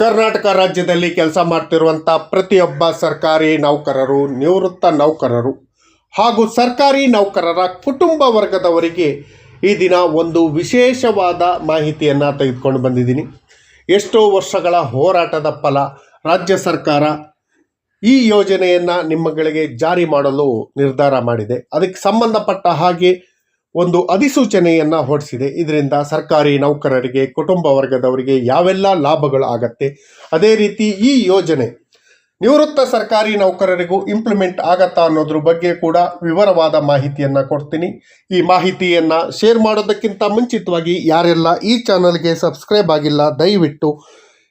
ಕರ್ನಾಟಕ ರಾಜ್ಯದಲ್ಲಿ ಕೆಲಸ ಮಾಡ್ತಿರುವಂಥ ಪ್ರತಿಯೊಬ್ಬ ಸರ್ಕಾರಿ ನೌಕರರು, ನಿವೃತ್ತ ನೌಕರರು ಹಾಗೂ ಸರ್ಕಾರಿ ನೌಕರರ ಕುಟುಂಬ ವರ್ಗದವರಿಗೆ ಈ ದಿನ ಒಂದು ವಿಶೇಷವಾದ ಮಾಹಿತಿಯನ್ನು ತೆಗೆದುಕೊಂಡು ಬಂದಿದ್ದೀನಿ. ಎಷ್ಟೋ ವರ್ಷಗಳ ಹೋರಾಟದ ಫಲ ರಾಜ್ಯ ಸರ್ಕಾರ ಈ ಯೋಜನೆಯನ್ನು ನಿಮ್ಮಗಳಿಗೆ ಜಾರಿ ಮಾಡಲು ನಿರ್ಧಾರ ಮಾಡಿದೆ. ಅದಕ್ಕೆ ಸಂಬಂಧಪಟ್ಟ ಹಾಗೆ ಒಂದು ಅಧಿಸೂಚನೆಯನ್ನು ಹೊರಡಿಸಿದೆ ಇದರಿಂದ ಸರ್ಕಾರಿ ನೌಕರರಿಗೆ, ಕುಟುಂಬ ವರ್ಗದವರಿಗೆ ಯಾವೆಲ್ಲ ಲಾಭಗಳು ಆಗತ್ತೆ ಅದೇ ರೀತಿ ಈ ಯೋಜನೆ ನಿವೃತ್ತ ಸರ್ಕಾರಿ ನೌಕರರಿಗೂ ಇಂಪ್ಲಿಮೆಂಟ್ ಆಗತ್ತಾ ಅನ್ನೋದ್ರ ಬಗ್ಗೆ ಕೂಡ ವಿವರವಾದ ಮಾಹಿತಿಯನ್ನು ಕೊಡ್ತೀನಿ. ಈ ಮಾಹಿತಿಯನ್ನು ಶೇರ್ ಮಾಡೋದಕ್ಕಿಂತ ಮುಂಚಿತವಾಗಿ ಯಾರೆಲ್ಲ ಈ ಚಾನಲ್ಗೆ ಸಬ್ಸ್ಕ್ರೈಬ್ ಆಗಿಲ್ಲ, ದಯವಿಟ್ಟು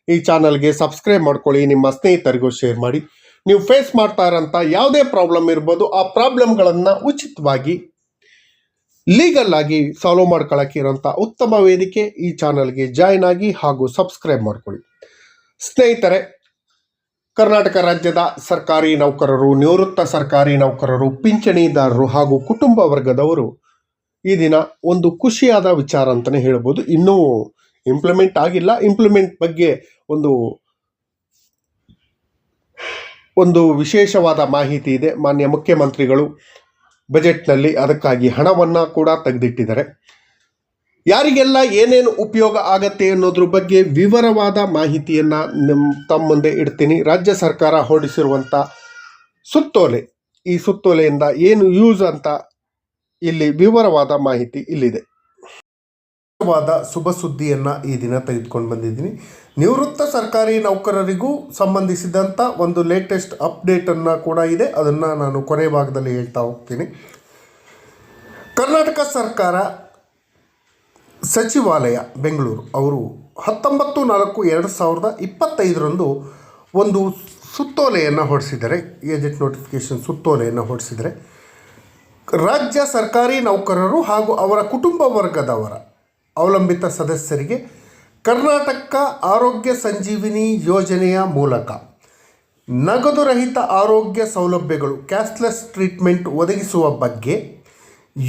ಈ ಚಾನಲ್ಗೆ ಸಬ್ಸ್ಕ್ರೈಬ್ ಮಾಡ್ಕೊಳ್ಳಿ. ನಿಮ್ಮ ಸ್ನೇಹಿತರಿಗೂ ಶೇರ್ ಮಾಡಿ. ನೀವು ಫೇಸ್ ಮಾಡ್ತಾ ಇರೋಂಥ ಯಾವುದೇ ಪ್ರಾಬ್ಲಮ್ ಇರ್ಬೋದು, ಆ ಪ್ರಾಬ್ಲಮ್ಗಳನ್ನು ಉಚಿತವಾಗಿ ಲೀಗಲ್ ಆಗಿ ಸಾಲ್ವ್ ಮಾಡ್ಕೊಳ್ಳೋಕೆ ಇರೋಂಥ ಉತ್ತಮ ವೇದಿಕೆ ಈ ಚಾನಲ್ಗೆ ಜಾಯ್ನ್ ಆಗಿ ಹಾಗೂ ಸಬ್ಸ್ಕ್ರೈಬ್ ಮಾಡಿಕೊಳ್ಳಿ. ಸ್ನೇಹಿತರೆ, ಕರ್ನಾಟಕ ರಾಜ್ಯದ ಸರ್ಕಾರಿ ನೌಕರರು, ನಿವೃತ್ತ ಸರ್ಕಾರಿ ನೌಕರರು, ಪಿಂಚಣಿದಾರರು ಹಾಗೂ ಕುಟುಂಬ ವರ್ಗದವರು ಈ ದಿನ ಒಂದು ಖುಷಿಯಾದ ವಿಚಾರ ಅಂತಲೇ ಹೇಳ್ಬೋದು. ಇನ್ನೂ ಇಂಪ್ಲಿಮೆಂಟ್ ಆಗಿಲ್ಲ. ಇಂಪ್ಲಿಮೆಂಟ್ ಬಗ್ಗೆ ಒಂದು ಒಂದು ವಿಶೇಷವಾದ ಮಾಹಿತಿ ಇದೆ. ಮಾನ್ಯ ಮುಖ್ಯಮಂತ್ರಿಗಳು ಬಜೆಟ್ನಲ್ಲಿ ಅದಕ್ಕಾಗಿ ಹಣವನ್ನು ಕೂಡ ತೆಗೆದಿಟ್ಟಿದ್ದಾರೆ. ಯಾರಿಗೆಲ್ಲ ಏನೇನು ಉಪಯೋಗ ಆಗತ್ತೆ ಅನ್ನೋದ್ರ ಬಗ್ಗೆ ವಿವರವಾದ ಮಾಹಿತಿಯನ್ನು ನಿಮ್ಮ ತಮ್ಮ ಮುಂದೆ ಇಡ್ತೀನಿ. ರಾಜ್ಯ ಸರ್ಕಾರ ಹೊರಡಿಸಿರುವಂಥ ಸುತ್ತೋಲೆ, ಈ ಸುತ್ತೋಲೆಯಿಂದ ಏನು ಯೂಸ್ ಅಂತ ಇಲ್ಲಿ ವಿವರವಾದ ಮಾಹಿತಿ ಇಲ್ಲಿದೆ. ವಾದ ಶುಭ ಸುದ್ದಿಯನ್ನು ಈ ದಿನ ತೆಗೆದುಕೊಂಡು ಬಂದಿದ್ದೀನಿ. ನಿವೃತ್ತ ಸರ್ಕಾರಿ ನೌಕರರಿಗೂ ಸಂಬಂಧಿಸಿದಂಥ ಒಂದು ಲೇಟೆಸ್ಟ್ ಅಪ್ಡೇಟನ್ನು ಕೂಡ ಇದೆ. ಅದನ್ನು ನಾನು ಕೊನೆ ಭಾಗದಲ್ಲಿ ಹೇಳ್ತಾ ಹೋಗ್ತೀನಿ. ಕರ್ನಾಟಕ ಸರ್ಕಾರ ಸಚಿವಾಲಯ, ಬೆಂಗಳೂರು ಅವರು ಹತ್ತೊಂಬತ್ತು ನಾಲ್ಕು ಎರಡು ಸಾವಿರದ ಇಪ್ಪತ್ತೈದರಂದು ಒಂದು ಸುತ್ತೋಲೆಯನ್ನು ಹೊರಡಿಸಿದ್ದಾರೆ ಏಜೆಂಟ್ ನೋಟಿಫಿಕೇಷನ್ ಸುತ್ತೋಲೆಯನ್ನು ಹೊರಡಿಸಿದರೆ ರಾಜ್ಯ ಸರ್ಕಾರಿ ನೌಕರರು ಹಾಗೂ ಅವರ ಕುಟುಂಬ ವರ್ಗದವರ ಅವಲಂಬಿತ ಸದಸ್ಯರಿಗೆ ಕರ್ನಾಟಕ ಆರೋಗ್ಯ ಸಂಜೀವಿನಿ ಯೋಜನೆಯ ಮೂಲಕ ನಗದು ರಹಿತ ಆರೋಗ್ಯ ಸೌಲಭ್ಯಗಳು ಕ್ಯಾಶ್ಲೆಸ್ ಟ್ರೀಟ್ಮೆಂಟ್ ಒದಗಿಸುವ ಬಗ್ಗೆ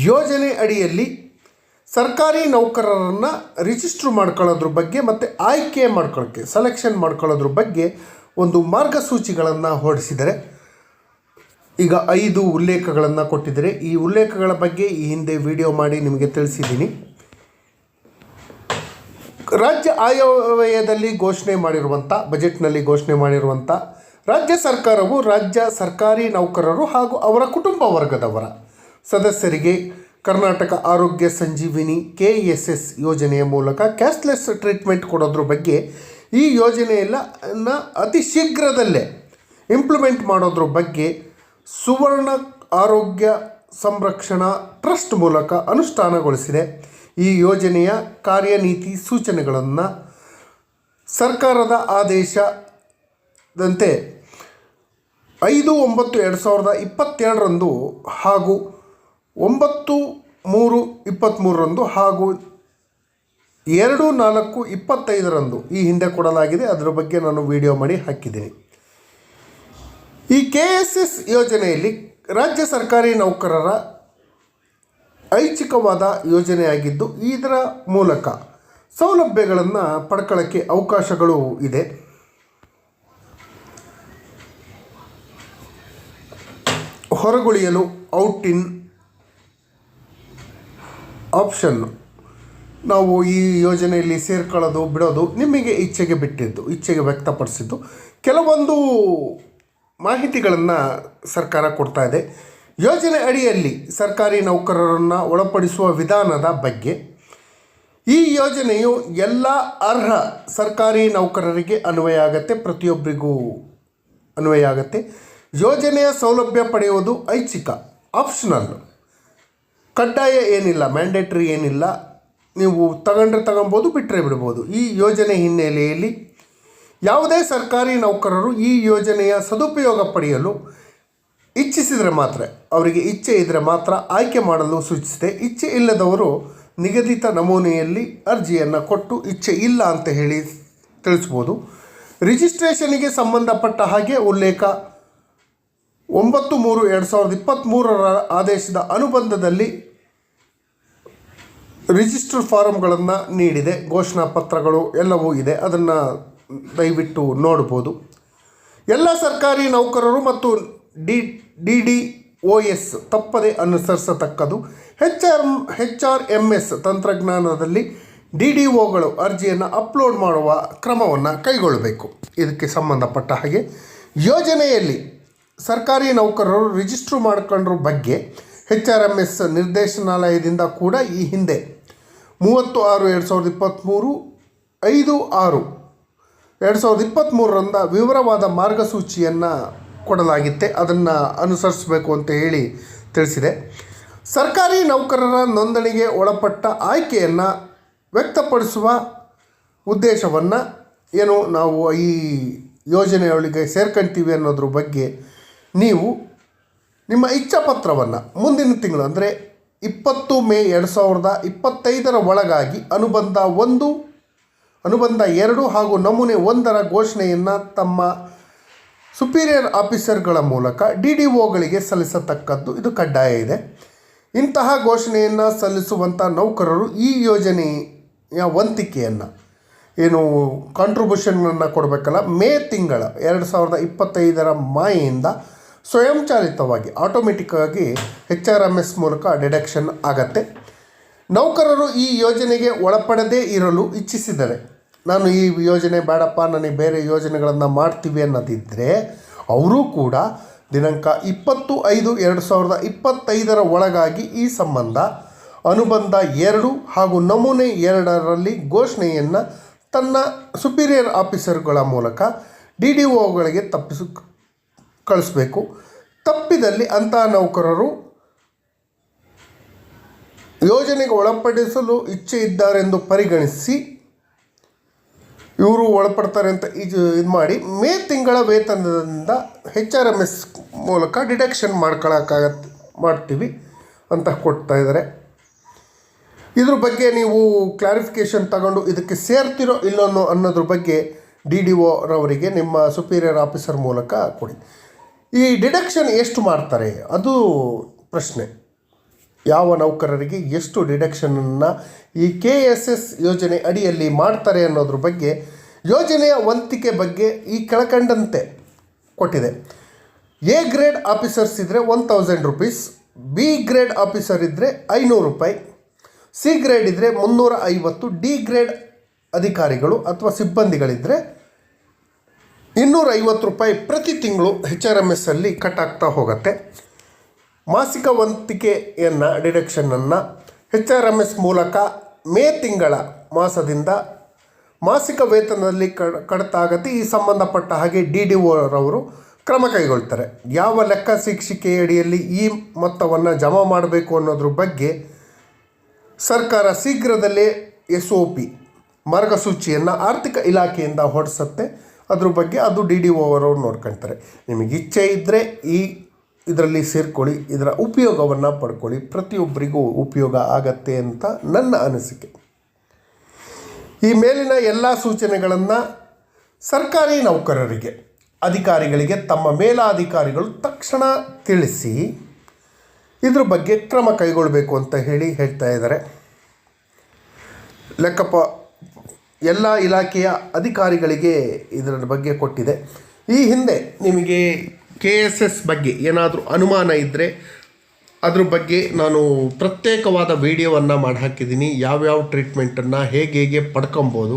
ಯೋಜನೆ ಅಡಿಯಲ್ಲಿ ಸರ್ಕಾರಿ ನೌಕರರನ್ನು ರಿಜಿಸ್ಟ್ರ್ ಮಾಡ್ಕೊಳ್ಳೋದ್ರ ಬಗ್ಗೆ ಮತ್ತು ಆಯ್ಕೆ ಮಾಡ್ಕೊಳ್ಳೋಕ್ಕೆ ಸೆಲೆಕ್ಷನ್ ಮಾಡ್ಕೊಳ್ಳೋದ್ರ ಬಗ್ಗೆ ಒಂದು ಮಾರ್ಗಸೂಚಿಗಳನ್ನು ಹೊರಡಿಸಿದರೆ ಈಗ ಐದು ಉಲ್ಲೇಖಗಳನ್ನು ಕೊಟ್ಟಿದ್ದಾರೆ. ಈ ಉಲ್ಲೇಖಗಳ ಬಗ್ಗೆ ಈ ಹಿಂದೆ ವಿಡಿಯೋ ಮಾಡಿ ನಿಮಗೆ ತಿಳಿಸಿದ್ದೀನಿ. ರಾಜ್ಯ ಆಯವ್ಯಯದಲ್ಲಿ ಘೋಷಣೆ ಮಾಡಿರುವಂಥ ಬಜೆಟ್ನಲ್ಲಿ ಘೋಷಣೆ ಮಾಡಿರುವಂಥ ರಾಜ್ಯ ಸರ್ಕಾರವು ರಾಜ್ಯ ಸರ್ಕಾರಿ ನೌಕರರು ಹಾಗೂ ಅವರ ಕುಟುಂಬ ವರ್ಗದವರ ಸದಸ್ಯರಿಗೆ ಕರ್ನಾಟಕ ಆರೋಗ್ಯ ಸಂಜೀವಿನಿ ಕೆ ಎಸ್ ಎಸ್ ಯೋಜನೆಯ ಮೂಲಕ ಕ್ಯಾಶ್ಲೆಸ್ ಟ್ರೀಟ್ಮೆಂಟ್ ಕೊಡೋದ್ರ ಬಗ್ಗೆ ಈ ಯೋಜನೆಯೆಲ್ಲ ಅತಿ ಶೀಘ್ರದಲ್ಲೇ ಇಂಪ್ಲಿಮೆಂಟ್ ಮಾಡೋದ್ರ ಬಗ್ಗೆ ಸುವರ್ಣ ಆರೋಗ್ಯ ಸಂರಕ್ಷಣಾ ಟ್ರಸ್ಟ್ ಮೂಲಕ ಅನುಷ್ಠಾನಗೊಳಿಸಿದೆ. ಈ ಯೋಜನೆಯ ಕಾರ್ಯನೀತಿ ಸೂಚನೆಗಳನ್ನು ಸರ್ಕಾರದ ಆದೇಶದಂತೆ ಐದು ಒಂಬತ್ತು ಎರಡು ಸಾವಿರದ ಇಪ್ಪತ್ತೆರಡರಂದು ಹಾಗೂ ಒಂಬತ್ತು ಮೂರು ಇಪ್ಪತ್ತ್ಮೂರರಂದು ಹಾಗೂ ಎರಡು ನಾಲ್ಕು ಇಪ್ಪತ್ತೈದರಂದು ಈ ಹಿಂದೆ ಕೊಡಲಾಗಿದೆ. ಅದರ ಬಗ್ಗೆ ನಾನು ವಿಡಿಯೋ ಮಾಡಿ ಹಾಕಿದ್ದೀನಿ. ಈ ಕೆ ಎಸ್ ಎಸ್ ಯೋಜನೆಯಲ್ಲಿ ರಾಜ್ಯ ಸರ್ಕಾರಿ ನೌಕರರ ಐಚ್ಛಿಕವಾದ ಯೋಜನೆಯಾಗಿದ್ದು ಇದರ ಮೂಲಕ ಸೌಲಭ್ಯಗಳನ್ನು ಪಡ್ಕೊಳ್ಳೋಕ್ಕೆ ಅವಕಾಶಗಳು ಇದೆ. ಹೊರಗುಳಿಯಲು ಔಟ್ ಇನ್ ಆಪ್ಷನ್. ನಾವು ಈ ಯೋಜನೆಯಲ್ಲಿ ಸೇರ್ಕೊಳ್ಳೋದು, ಬಿಡೋದು ನಿಮಗೆ ಇಚ್ಛೆಗೆ ಬಿಟ್ಟಿದ್ದು, ಇಚ್ಛೆಗೆ ವ್ಯಕ್ತಪಡಿಸಿದ್ದು. ಕೆಲವೊಂದು ಮಾಹಿತಿಗಳನ್ನು ಸರ್ಕಾರ ಕೊಡ್ತಾ ಇದೆ. ಯೋಜನೆ ಅಡಿಯಲ್ಲಿ ಸರ್ಕಾರಿ ನೌಕರರನ್ನು ಒಳಪಡಿಸುವ ವಿಧಾನದ ಬಗ್ಗೆ ಈ ಯೋಜನೆಯು ಎಲ್ಲ ಅರ್ಹ ಸರ್ಕಾರಿ ನೌಕರರಿಗೆ ಅನ್ವಯ ಆಗತ್ತೆ, ಪ್ರತಿಯೊಬ್ಬರಿಗೂ ಅನ್ವಯ ಆಗತ್ತೆ. ಯೋಜನೆಯ ಸೌಲಭ್ಯ ಪಡೆಯುವುದು ಐಚ್ಛಿಕ ಆಪ್ಷನಲ್ ಕಡ್ಡಾಯ ಏನಿಲ್ಲ ಮ್ಯಾಂಡೇಟ್ರಿ ಏನಿಲ್ಲ. ನೀವು ತಗೊಂಡ್ರೆ ತಗೊಬೋದು ಬಿಟ್ಟರೆ ಬಿಡ್ಬೋದು. ಈ ಯೋಜನೆ ಹಿನ್ನೆಲೆಯಲ್ಲಿ ಯಾವುದೇ ಸರ್ಕಾರಿ ನೌಕರರು ಈ ಯೋಜನೆಯ ಸದುಪಯೋಗ ಪಡೆಯಲು ಇಚ್ಛಿಸಿದರೆ ಮಾತ್ರ, ಅವರಿಗೆ ಇಚ್ಛೆ ಇದ್ದರೆ ಮಾತ್ರ ಆಯ್ಕೆ ಮಾಡಲು ಸೂಚಿಸಿದೆ. ಇಚ್ಛೆ ಇಲ್ಲದವರು ನಿಗದಿತ ನಮೂನೆಯಲ್ಲಿ ಅರ್ಜಿಯನ್ನು ಕೊಟ್ಟು ಇಚ್ಛೆ ಇಲ್ಲ ಅಂತ ಹೇಳಿ ತಿಳಿಸ್ಬೋದು ರಿಜಿಸ್ಟ್ರೇಷನಿಗೆ ಸಂಬಂಧಪಟ್ಟ ಹಾಗೆ ಉಲ್ಲೇಖ ಒಂಬತ್ತು ಮೂರು ಎರಡು ಸಾವಿರದ ಇಪ್ಪತ್ತ್ಮೂರರ ಆದೇಶದ ಅನುಬಂಧದಲ್ಲಿ ರಿಜಿಸ್ಟರ್ ಫಾರಮ್ಗಳನ್ನು ನೀಡಿದೆ. ಘೋಷಣಾ ಪತ್ರಗಳು ಎಲ್ಲವೂ ಇದೆ. ಅದನ್ನು ದಯವಿಟ್ಟು ನೋಡ್ಬೋದು. ಎಲ್ಲ ಸರ್ಕಾರಿ ನೌಕರರು ಮತ್ತು D D D O S ತಪ್ಪದೆ ಅನುಸರಿಸತಕ್ಕದು H R H R M S ತಂತ್ರಜ್ಞಾನದಲ್ಲಿ ಡಿ ಡಿ ಒಗಳು ಅರ್ಜಿಯನ್ನು ಅಪ್ಲೋಡ್ ಮಾಡುವ ಕ್ರಮವನ್ನು ಕೈಗೊಳ್ಳಬೇಕು. ಇದಕ್ಕೆ ಸಂಬಂಧಪಟ್ಟ ಹಾಗೆ ಯೋಜನೆಯಲ್ಲಿ ಸರ್ಕಾರಿ ನೌಕರರು ರಿಜಿಸ್ಟ್ರ್ ಮಾಡ್ಕೊಂಡ್ರ ಬಗ್ಗೆ ಹೆಚ್ ಆರ್ ಎಂ ಎಸ್ ನಿರ್ದೇಶನಾಲಯದಿಂದ ಕೂಡ ಈ ಹಿಂದೆ ಮೂವತ್ತು ಆರು, ಎರಡು ಸಾವಿರದ ಇಪ್ಪತ್ತ್ಮೂರು ಐದು ಆರು, ಎರಡು ಸಾವಿರದ ಇಪ್ಪತ್ತ್ಮೂರರಿಂದ ವಿವರವಾದ ಮಾರ್ಗಸೂಚಿಯನ್ನು ಕೊಡಲಾಗಿತ್ತೆ, ಅದನ್ನು ಅನುಸರಿಸಬೇಕು ಅಂತ ಹೇಳಿ ತಿಳಿಸಿದೆ. ಸರ್ಕಾರಿ ನೌಕರರ ನೋಂದಣಿಗೆ ಒಳಪಟ್ಟ ಆಯ್ಕೆಯನ್ನು ವ್ಯಕ್ತಪಡಿಸುವ ಉದ್ದೇಶವನ್ನು ಏನು ನಾವು ಈ ಯೋಜನೆಯೊಳಗೆ ಸೇರ್ಕೊಂತೀವಿ ಅನ್ನೋದ್ರ ಬಗ್ಗೆ ನೀವು ನಿಮ್ಮ ಇಚ್ಛಾಪತ್ರವನ್ನು ಮುಂದಿನ ತಿಂಗಳು, ಅಂದರೆ ಇಪ್ಪತ್ತು ಮೇ ಎರಡು ಸಾವಿರದ ಇಪ್ಪತ್ತೈದರ ಒಳಗಾಗಿ ಅನುಬಂಧ ಒಂದು, ಅನುಬಂಧ ಎರಡು ಹಾಗೂ ನಮೂನೆ ಒಂದರ ಘೋಷಣೆಯನ್ನು ತಮ್ಮ ಸುಪೀರಿಯರ್ ಆಫೀಸರ್ಗಳ ಮೂಲಕ ಡಿ ಡಿ ಒಗಳಿಗೆ ಸಲ್ಲಿಸತಕ್ಕದ್ದು ಇದು ಕಡ್ಡಾಯ ಇದೆ. ಇಂತಹ ಘೋಷಣೆಯನ್ನು ಸಲ್ಲಿಸುವಂಥ ನೌಕರರು ಈ ಯೋಜನೆಯ ವಂತಿಕೆಯನ್ನು, ಏನು ಕಾಂಟ್ರಿಬ್ಯೂಷನನ್ನು ಕೊಡಬೇಕಲ್ಲ, ಮೇ ತಿಂಗಳ ಎರಡು ಸಾವಿರದ ಇಪ್ಪತ್ತೈದರ ಮಾಯಿಂದ ಸ್ವಯಂಚಾಲಿತವಾಗಿ ಆಟೋಮೆಟಿಕ್ಕಾಗಿ ಎಚ್ ಆರ್ ಎಂ ಎಸ್ ಮೂಲಕ ಡಿಡಕ್ಷನ್ ಆಗತ್ತೆ. ನೌಕರರು ಈ ಯೋಜನೆಗೆ ಒಳಪಡದೇ ಇರಲು ಇಚ್ಛಿಸಿದರೆ ನಾನು ಈ ಯೋಜನೆ ಬೇಡಪ್ಪ ನನಗೆ ಬೇರೆ ಯೋಜನೆಗಳನ್ನು ಮಾಡ್ತೀವಿ ಅನ್ನೋದಿದ್ದರೆ ಅವರೂ ಕೂಡ ದಿನಾಂಕ ಇಪ್ಪತ್ತು ಐದು ಎರಡು ಸಾವಿರದ ಇಪ್ಪತ್ತೈದರ ಒಳಗಾಗಿ ಈ ಸಂಬಂಧ ಅನುಬಂಧ ಎರಡು ಹಾಗೂ ನಮೂನೆ ಎರಡರಲ್ಲಿ ಘೋಷಣೆಯನ್ನು ತನ್ನ ಸುಪೀರಿಯರ್ ಆಫೀಸರ್ಗಳ ಮೂಲಕ ಡಿ ಡಿ ಒಗಳಿಗೆ ತಪ್ಪಿಸು, ಕಳಿಸ್ಬೇಕು. ತಪ್ಪಿದಲ್ಲಿ ಅಂತಹ ನೌಕರರು ಯೋಜನೆಗೆ ಒಳಪಡಿಸಲು ಇಚ್ಛೆ ಇದ್ದಾರೆಂದು ಪರಿಗಣಿಸಿ ಇವರು ಒಳಪಡ್ತಾರೆ ಅಂತ ಇದು ಇದು ಮಾಡಿ ಮೇ ತಿಂಗಳ ವೇತನದಿಂದ ಹೆಚ್ ಆರ್ ಎಂ ಎಸ್ ಮೂಲಕ ಡಿಡಕ್ಷನ್ ಮಾಡ್ಕೊಳಕ್ಕಾಗತ್ತೆ ಮಾಡ್ತೀವಿ ಅಂತ ಕೊಡ್ತಾ ಇದ್ದಾರೆ ಇದ್ರ ಬಗ್ಗೆ ನೀವು ಕ್ಲಾರಿಫಿಕೇಷನ್ ತಗೊಂಡು ಇದಕ್ಕೆ ಸೇರ್ತಿರೋ ಇಲ್ಲೋನೋ ಅನ್ನೋದ್ರ ಬಗ್ಗೆ ಡಿ ಡಿ ಒರವರಿಗೆ ನಿಮ್ಮ ಸುಪೀರಿಯರ್ ಆಫೀಸರ್ ಮೂಲಕ ಕೊಡಿ. ಈ ಡಿಡಕ್ಷನ್ ಎಷ್ಟು ಮಾಡ್ತಾರೆ? ಅದು ಪ್ರಶ್ನೆ. ಯಾವ ನೌಕರರಿಗೆ ಎಷ್ಟು ಡಿಡಕ್ಷನನ್ನು ಈ ಕೆ ಎಸ್ ಎಸ್ ಯೋಜನೆ ಅಡಿಯಲ್ಲಿ ಮಾಡ್ತಾರೆ ಅನ್ನೋದ್ರ ಬಗ್ಗೆ ಯೋಜನೆಯ ವಂತಿಕೆ ಬಗ್ಗೆ ಈ ಕೆಳಕಂಡಂತೆ ಕೊಟ್ಟಿದೆ. ಎ ಗ್ರೇಡ್ ಆಫೀಸರ್ಸ್ ಇದ್ದರೆ one thousand rupees, B grade officer ಇದ್ದರೆ ಐನೂರು ರೂಪಾಯಿ, ಸಿ ಗ್ರೇಡ್ ಇದ್ದರೆ ಮುನ್ನೂರ ಐವತ್ತು ಡಿ ಗ್ರೇಡ್ ಅಧಿಕಾರಿಗಳು ಅಥವಾ ಸಿಬ್ಬಂದಿಗಳಿದ್ದರೆ ಇನ್ನೂರ ಐವತ್ತು ರೂಪಾಯಿ ಪ್ರತಿ ತಿಂಗಳು ಹೆಚ್ ಆರ್ ಎಂ ಎಸ್ಸಲ್ಲಿ ಕಟ್ ಆಗ್ತಾ ಹೋಗುತ್ತೆ. ಮಾಸಿಕ ವಂತಿಕೆಯನ್ನು ಡಿಡಕ್ಷನನ್ನು ಎಚ್ ಆರ್ ಎಂ ಎಸ್ ಮೂಲಕ ಮೇ ತಿಂಗಳ ಮಾಸದಿಂದ ಮಾಸಿಕ ವೇತನದಲ್ಲಿ ಕಡ್ ಕಡಿತ ಆಗತ್ತೆ ಈ ಸಂಬಂಧಪಟ್ಟ ಹಾಗೆ ಡಿ ಡಿ ಓರವರು ಕ್ರಮ ಕೈಗೊಳ್ತಾರೆ. ಯಾವ ಲೆಕ್ಕ ಶಿಕ್ಷಿಕೆಯಡಿಯಲ್ಲಿ ಈ ಮೊತ್ತವನ್ನು ಜಮಾ ಮಾಡಬೇಕು ಅನ್ನೋದ್ರ ಬಗ್ಗೆ ಸರ್ಕಾರ ಶೀಘ್ರದಲ್ಲೇ ಎಸ್ ಒ ಪಿ ಮಾರ್ಗಸೂಚಿಯನ್ನು ಆರ್ಥಿಕ ಇಲಾಖೆಯಿಂದ ಹೊರಡಿಸುತ್ತೆ. ಅದ್ರ ಬಗ್ಗೆ ಅದು ಡಿ ಡಿ ಓವರವ್ರು ನೋಡ್ಕೊಳ್ತಾರೆ ನಿಮಗೆ ಇಚ್ಛೆ ಇದ್ದರೆ ಈ ಇದರಲ್ಲಿ ಸೇರ್ಕೊಳ್ಳಿ, ಇದರ ಉಪಯೋಗವನ್ನು ಪಡ್ಕೊಳ್ಳಿ. ಪ್ರತಿಯೊಬ್ಬರಿಗೂ ಉಪಯೋಗ ಆಗತ್ತೆ ಅಂತ ನನ್ನ ಅನಿಸಿಕೆ. ಈ ಮೇಲಿನ ಎಲ್ಲ ಸೂಚನೆಗಳನ್ನು ಸರ್ಕಾರಿ ನೌಕರರಿಗೆ, ಅಧಿಕಾರಿಗಳಿಗೆ, ತಮ್ಮ ಮೇಲಾಧಿಕಾರಿಗಳು ತಕ್ಷಣ ತಿಳಿಸಿ, ಇದ್ರ ಬಗ್ಗೆ ಕ್ರಮ ಕೈಗೊಳ್ಳಬೇಕು ಅಂತ ಹೇಳಿ ಹೇಳ್ತಾ ಇದ್ದಾರೆ. ಲೆಕ್ಕಪ್ಪ ಎಲ್ಲ ಇಲಾಖೆಯ ಅಧಿಕಾರಿಗಳಿಗೆ ಇದರ ಬಗ್ಗೆ ಕೊಟ್ಟಿದೆ. ಈ ಹಿಂದೆ ನಿಮಗೆ ಕೆ ಎಸ್ ಎಸ್ ಬಗ್ಗೆ ಏನಾದರೂ ಅನುಮಾನ ಇದ್ದರೆ ಅದ್ರ ಬಗ್ಗೆ ನಾನು ಪ್ರತ್ಯೇಕವಾದ ವೀಡಿಯೋವನ್ನು ಮಾಡಿ ಹಾಕಿದ್ದೀನಿ ಯಾವ್ಯಾವ ಟ್ರೀಟ್ಮೆಂಟನ್ನು ಹೇಗೆ ಹೇಗೆ ಪಡ್ಕೊಬೋದು.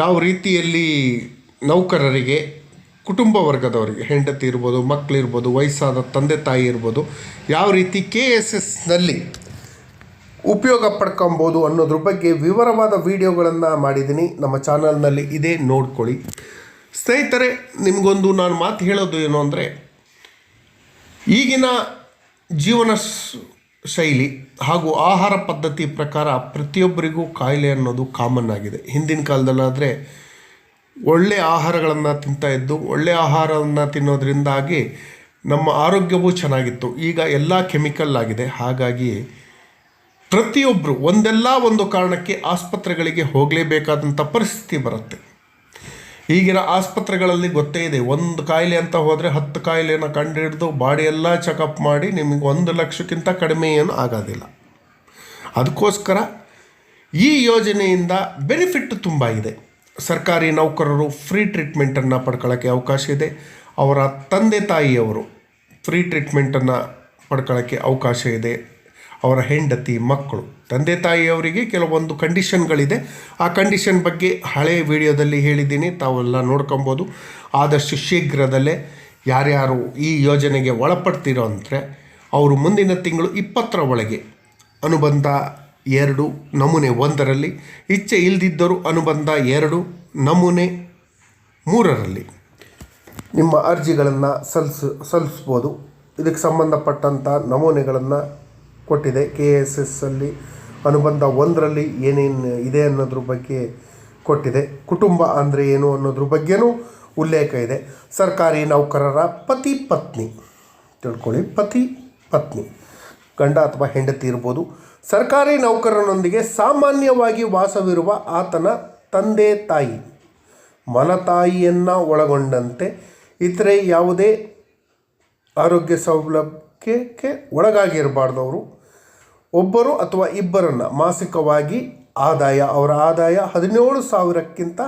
ಯಾವ ರೀತಿಯಲ್ಲಿ ನೌಕರರಿಗೆ, ಕುಟುಂಬ ವರ್ಗದವರಿಗೆ, ಹೆಂಡತಿ ಇರ್ಬೋದು ಮಕ್ಕಳಿರ್ಬೋದು ವಯಸ್ಸಾದ ತಂದೆ ತಾಯಿ ಇರ್ಬೋದು, ಯಾವ ರೀತಿ ಕೆ ಎಸ್ ಎಸ್ನಲ್ಲಿ ಉಪಯೋಗ ಪಡ್ಕೊಬೋದು ಅನ್ನೋದ್ರ ಬಗ್ಗೆ ವಿವರವಾದ ವಿಡಿಯೋಗಳನ್ನು ಮಾಡಿದ್ದೀನಿ. ನಮ್ಮ ಚಾನಲ್ನಲ್ಲಿ ಇದೇ ನೋಡ್ಕೊಳ್ಳಿ. ಸ್ನೇಹಿತರೆ, ನಿಮಗೊಂದು ನಾನು ಮಾತು ಹೇಳೋದು ಏನು ಅಂದರೆ, ಈಗಿನ ಜೀವನ ಶೈಲಿ ಹಾಗೂ ಆಹಾರ ಪದ್ಧತಿ ಪ್ರಕಾರ ಪ್ರತಿಯೊಬ್ಬರಿಗೂ ಕಾಯಿಲೆ ಅನ್ನೋದು ಕಾಮನ್ ಆಗಿದೆ. ಹಿಂದಿನ ಕಾಲದಲ್ಲಾದರೆ ಒಳ್ಳೆ ಆಹಾರಗಳನ್ನು ತಿಂತಾ ಇದ್ದು, ಒಳ್ಳೆ ಆಹಾರವನ್ನು ತಿನ್ನೋದ್ರಿಂದಾಗಿ ನಮ್ಮ ಆರೋಗ್ಯವೂ ಚೆನ್ನಾಗಿತ್ತು. ಈಗ ಎಲ್ಲ ಕೆಮಿಕಲ್ ಆಗಿದೆ. ಹಾಗಾಗಿ ಪ್ರತಿಯೊಬ್ಬರು ಒಂದೆಲ್ಲ ಒಂದು ಕಾರಣಕ್ಕೆ ಆಸ್ಪತ್ರೆಗಳಿಗೆ ಹೋಗಲೇಬೇಕಾದಂಥ ಪರಿಸ್ಥಿತಿ ಬರುತ್ತೆ. ಈಗಿನ ಆಸ್ಪತ್ರೆಗಳಲ್ಲಿ ಗೊತ್ತೇ ಇದೆ. ಒಂದು ಕಾಯಿಲೆ ಅಂತ ಹೋದರೆ ಹತ್ತು ಕಾಯಿಲೆನ ಕಂಡುಹಿಡಿದು ಬಾಡಿ ಎಲ್ಲ ಚೆಕಪ್ ಮಾಡಿ ನಿಮಗೆ ಒಂದು ಲಕ್ಷಕ್ಕಿಂತ ಕಡಿಮೆ ಏನು ಆಗೋದಿಲ್ಲ. ಅದಕ್ಕೋಸ್ಕರ ಈ ಯೋಜನೆಯಿಂದ ಬೆನಿಫಿಟ್ ತುಂಬ ಇದೆ. ಸರ್ಕಾರಿ ನೌಕರರು ಫ್ರೀ ಟ್ರೀಟ್ಮೆಂಟನ್ನು ಪಡ್ಕೊಳ್ಳೋಕ್ಕೆ ಅವಕಾಶ ಇದೆ. ಅವರ ತಂದೆ ತಾಯಿಯವರು ಫ್ರೀ ಟ್ರೀಟ್ಮೆಂಟನ್ನು ಪಡ್ಕೊಳ್ಳೋಕ್ಕೆ ಅವಕಾಶ ಇದೆ. ಅವರ ಹೆಂಡತಿ, ಮಕ್ಕಳು. ತಂದೆ ತಾಯಿಯವರಿಗೆ ಕೆಲವೊಂದು ಕಂಡೀಷನ್ಗಳಿದೆ. ಆ ಕಂಡೀಷನ್ ಬಗ್ಗೆ ಹಳೆಯ ವಿಡಿಯೋದಲ್ಲಿ ಹೇಳಿದ್ದೀನಿ. ತಾವೆಲ್ಲ ನೋಡ್ಕೊಬೋದು. ಆದಷ್ಟು ಶೀಘ್ರದಲ್ಲೇ ಯಾರ್ಯಾರು ಈ ಯೋಜನೆಗೆ ಒಳಪಡ್ತಿರೋ ಅಂದರೆ ಅವರು ಮುಂದಿನ ತಿಂಗಳು ಇಪ್ಪತ್ತರ ಒಳಗೆ ಅನುಬಂಧ ಎರಡು, ನಮೂನೆ ಒಂದರಲ್ಲಿ, ಇಚ್ಛೆ ಇಲ್ಲದಿದ್ದರೂ ಅನುಬಂಧ ಎರಡು, ನಮೂನೆ ಮೂರರಲ್ಲಿ. ನಿಮ್ಮ ಅರ್ಜಿಗಳನ್ನು ಸಲ್ಲಿಸ ಸಲ್ಲಿಸ್ಬೋದು ಇದಕ್ಕೆ ಸಂಬಂಧಪಟ್ಟಂಥ ನಮೂನೆಗಳನ್ನು ಕೊಟ್ಟಿದೆ. ಕೆ ಎಸ್ ಎಸ್ ಅಲ್ಲಿ ಅನುಬಂಧ ಒಂದರಲ್ಲಿ ಏನೇನು ಇದೆ ಅನ್ನೋದ್ರ ಬಗ್ಗೆ ಕೊಟ್ಟಿದೆ. ಕುಟುಂಬ ಅಂದರೆ ಏನು ಅನ್ನೋದ್ರ ಬಗ್ಗೆನೂ ಉಲ್ಲೇಖ ಇದೆ. ಸರ್ಕಾರಿ ನೌಕರರ ಪತಿ ಪತ್ನಿ. ತಿಳ್ಕೊಳ್ಳಿ, ಪತಿ ಪತ್ನಿ. ಗಂಡ ಅಥವಾ ಹೆಂಡತಿ ಇರ್ಬೋದು. ಸರ್ಕಾರಿ ನೌಕರನೊಂದಿಗೆ ಸಾಮಾನ್ಯವಾಗಿ ವಾಸವಿರುವ ಆತನ ತಂದೆ ತಾಯಿ ಮಲತಾಯಿಯನ್ನು ಒಳಗೊಂಡಂತೆ ಇತರೆ ಯಾವುದೇ ಆರೋಗ್ಯ ಸೌಲಭ್ಯಕ್ಕೆ ಒಳಗಾಗಿರಬಾರ್ದು ಅವರು ಒಬ್ಬರು ಅಥವಾ ಇಬ್ಬರನ್ನು ಮಾಸಿಕವಾಗಿ ಆದಾಯ, ಅವರ ಆದಾಯ ಹದಿನೇಳು ಸಾವಿರಕ್ಕಿಂತ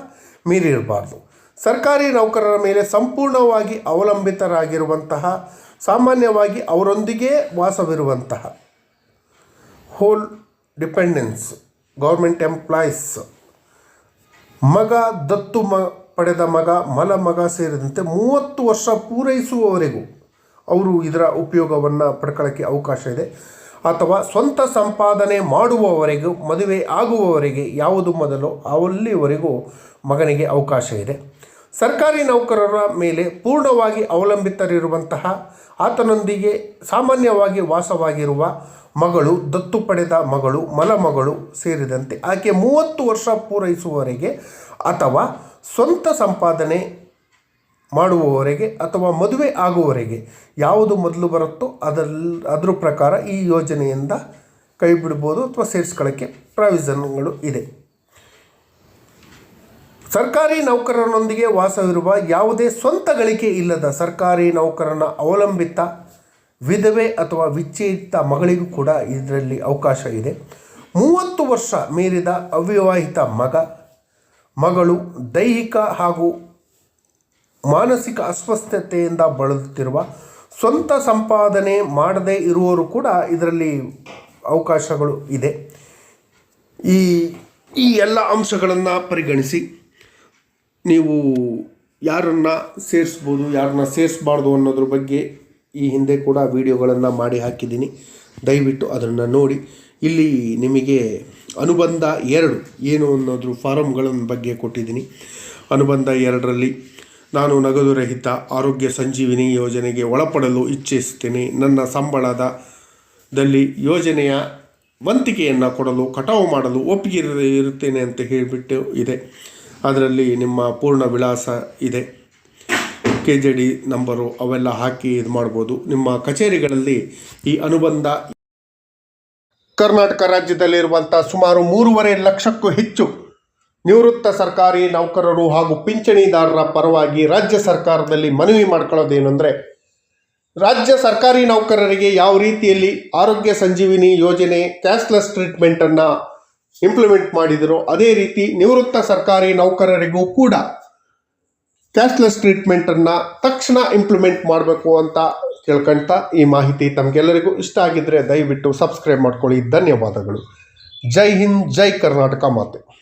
ಮೀರಿರಬಾರ್ದು. ಸರ್ಕಾರಿ ನೌಕರರ ಮೇಲೆ ಸಂಪೂರ್ಣವಾಗಿ ಅವಲಂಬಿತರಾಗಿರುವಂತಹ, ಸಾಮಾನ್ಯವಾಗಿ ಅವರೊಂದಿಗೆ ವಾಸವಿರುವಂತಹ ಹೋಲ್ ಡಿಪೆಂಡೆನ್ಸ್ ಗೌರ್ಮೆಂಟ್ ಎಂಪ್ಲಾಯೀಸ್ ಮಗ ದತ್ತು ಮ, ಪಡೆದ ಮಗ, ಮಲ ಮಗ ಸೇರಿದಂತೆ ಮೂವತ್ತು ವರ್ಷ ಪೂರೈಸುವವರೆಗೂ ಅವರು ಇದರ ಉಪಯೋಗವನ್ನು ಪಡ್ಕೊಳ್ಳೋಕ್ಕೆ ಅವಕಾಶ ಇದೆ. ಅಥವಾ ಸ್ವಂತ ಸಂಪಾದನೆ ಮಾಡುವವರೆಗೂ, ಮದುವೆ ಆಗುವವರೆಗೆ ಯಾವುದು ಮೊದಲು, ಅಲ್ಲಿವರೆಗೂ ಮಗನಿಗೆ ಅವಕಾಶ ಇದೆ. ಸರ್ಕಾರಿ ನೌಕರರ ಮೇಲೆ ಪೂರ್ಣವಾಗಿ ಅವಲಂಬಿತರಿರುವಂತಹ, ಆತನೊಂದಿಗೆ ಸಾಮಾನ್ಯವಾಗಿ ವಾಸವಾಗಿರುವ ಮಗಳು, ದತ್ತು ಪಡೆದ ಮಗಳು, ಮಲಮಗಳು ಸೇರಿದಂತೆ, ಆಕೆ ಮೂವತ್ತು ವರ್ಷ ಪೂರೈಸುವವರೆಗೆ ಅಥವಾ ಸ್ವಂತ ಸಂಪಾದನೆ ಮಾಡುವವರೆಗೆ ಅಥವಾ ಮದುವೆ ಆಗುವವರೆಗೆ ಯಾವುದು ಮೊದಲು ಬರುತ್ತೋ ಅದರಲ್ಲಿ ಅದ್ರ ಪ್ರಕಾರ ಈ ಯೋಜನೆಯಿಂದ ಕೈ ಬಿಡ್ಬೋದು ಅಥವಾ ಸೇರಿಸ್ಕೊಳ್ಳೋಕ್ಕೆ ಪ್ರಾವಿಸನ್ಗಳು ಇದೆ. ಸರ್ಕಾರಿ ನೌಕರರೊಂದಿಗೆ ವಾಸವಿರುವ ಯಾವುದೇ ಸ್ವಂತ ಗಳಿಕೆ ಇಲ್ಲದ ಸರ್ಕಾರಿ ನೌಕರನ ಅವಲಂಬಿತ ವಿಧವೆ ಅಥವಾ ವಿಚ್ಛೇದಿತ ಮಗಳಿಗೂ ಕೂಡ ಇದರಲ್ಲಿ ಅವಕಾಶ ಇದೆ. ಮೂವತ್ತು ವರ್ಷ ಮೀರಿದ ಅವಿವಾಹಿತ ಮಗ, ಮಗಳು ದೈಹಿಕ ಹಾಗೂ ಮಾನಸಿಕ ಅಸ್ವಸ್ಥತೆಯಿಂದ ಬಳಲುತ್ತಿರುವ ಸ್ವಂತ ಸಂಪಾದನೆ ಮಾಡದೇ ಇರುವವರು ಕೂಡ ಇದರಲ್ಲಿ ಅವಕಾಶಗಳು ಇದೆ. ಈ ಈ ಎಲ್ಲ ಅಂಶಗಳನ್ನು ಪರಿಗಣಿಸಿ ನೀವು ಯಾರನ್ನು ಸೇರಿಸ್ಬೋದು, ಯಾರನ್ನ ಸೇರಿಸ್ಬಾರ್ದು ಅನ್ನೋದ್ರ ಬಗ್ಗೆ ಈ ಹಿಂದೆ ಕೂಡ ವಿಡಿಯೋಗಳನ್ನು ಮಾಡಿ ಹಾಕಿದ್ದೀನಿ. ದಯವಿಟ್ಟು ಅದನ್ನು ನೋಡಿ. ಇಲ್ಲಿ ನಿಮಗೆ ಅನುಬಂಧ ಎರಡು ಏನು ಅನ್ನೋದ್ರ ಫಾರಮ್ಗಳ ಬಗ್ಗೆ ಕೊಟ್ಟಿದ್ದೀನಿ. ಅನುಬಂಧ ಎರಡರಲ್ಲಿ ನಾನು ನಗದು ರಹಿತ ಆರೋಗ್ಯ ಸಂಜೀವಿನಿ ಯೋಜನೆಗೆ ಒಳಪಡಲು ಇಚ್ಛಿಸುತ್ತೇನೆ. ನನ್ನ ಸಂಬಳದ ದಲ್ಲಿ ಯೋಜನೆಯ ವಂತಿಕೆಯನ್ನು ಕೊಡಲು, ಕಟಾವು ಮಾಡಲು ಒಪ್ಪಿಗೆ ಇರು- ಇರುತ್ತೇನೆ ಅಂತ ಹೇಳಿಬಿಟ್ಟು ಇದೆ. ಅದರಲ್ಲಿ ನಿಮ್ಮ ಪೂರ್ಣ ವಿಳಾಸ ಇದೆ. ಕೆ ಜೆ ಡಿ ನಂಬರು ಅವೆಲ್ಲ ಹಾಕಿ ಇದು ಮಾಡ್ಬೋದು. ನಿಮ್ಮ ಕಚೇರಿಗಳಲ್ಲಿ ಈ ಅನುಬಂಧ ಕರ್ನಾಟಕ ರಾಜ್ಯದಲ್ಲಿರುವಂಥ ಸುಮಾರು ಮೂರುವರೆ ಲಕ್ಷಕ್ಕೂ ಹೆಚ್ಚು ನಿವೃತ್ತ ಸರ್ಕಾರಿ ನೌಕರರು ಹಾಗೂ ಪಿಂಚಣಿದಾರರ ಪರವಾಗಿ ರಾಜ್ಯ ಸರ್ಕಾರದಲ್ಲಿ ಮನವಿ ಮಾಡ್ಕೊಳ್ಳೋದೇನೆಂದರೆ, ರಾಜ್ಯ ಸರ್ಕಾರಿ ನೌಕರರಿಗೆ ಯಾವ ರೀತಿಯಲ್ಲಿ ಆರೋಗ್ಯ ಸಂಜೀವಿನಿ ಯೋಜನೆ ಕ್ಯಾಶ್ಲೆಸ್ ಟ್ರೀಟ್ಮೆಂಟನ್ನು ಇಂಪ್ಲಿಮೆಂಟ್ ಮಾಡಿದರೋ, ಅದೇ ರೀತಿ ನಿವೃತ್ತ ಸರ್ಕಾರಿ ನೌಕರರಿಗೂ ಕೂಡ ಕ್ಯಾಶ್ಲೆಸ್ ಟ್ರೀಟ್ಮೆಂಟನ್ನು ತಕ್ಷಣ ಇಂಪ್ಲಿಮೆಂಟ್ ಮಾಡಬೇಕು ಅಂತ ಕೇಳ್ಕೊಂತ ಈ ಮಾಹಿತಿ ತಮಗೆಲ್ಲರಿಗೂ ಇಷ್ಟ ಆಗಿದ್ದರೆ ದಯವಿಟ್ಟು ಸಬ್ಸ್ಕ್ರೈಬ್ ಮಾಡ್ಕೊಳ್ಳಿ. ಧನ್ಯವಾದಗಳು. ಜೈ ಹಿಂದ್, ಜೈ ಕರ್ನಾಟಕ ಮಾತೆ.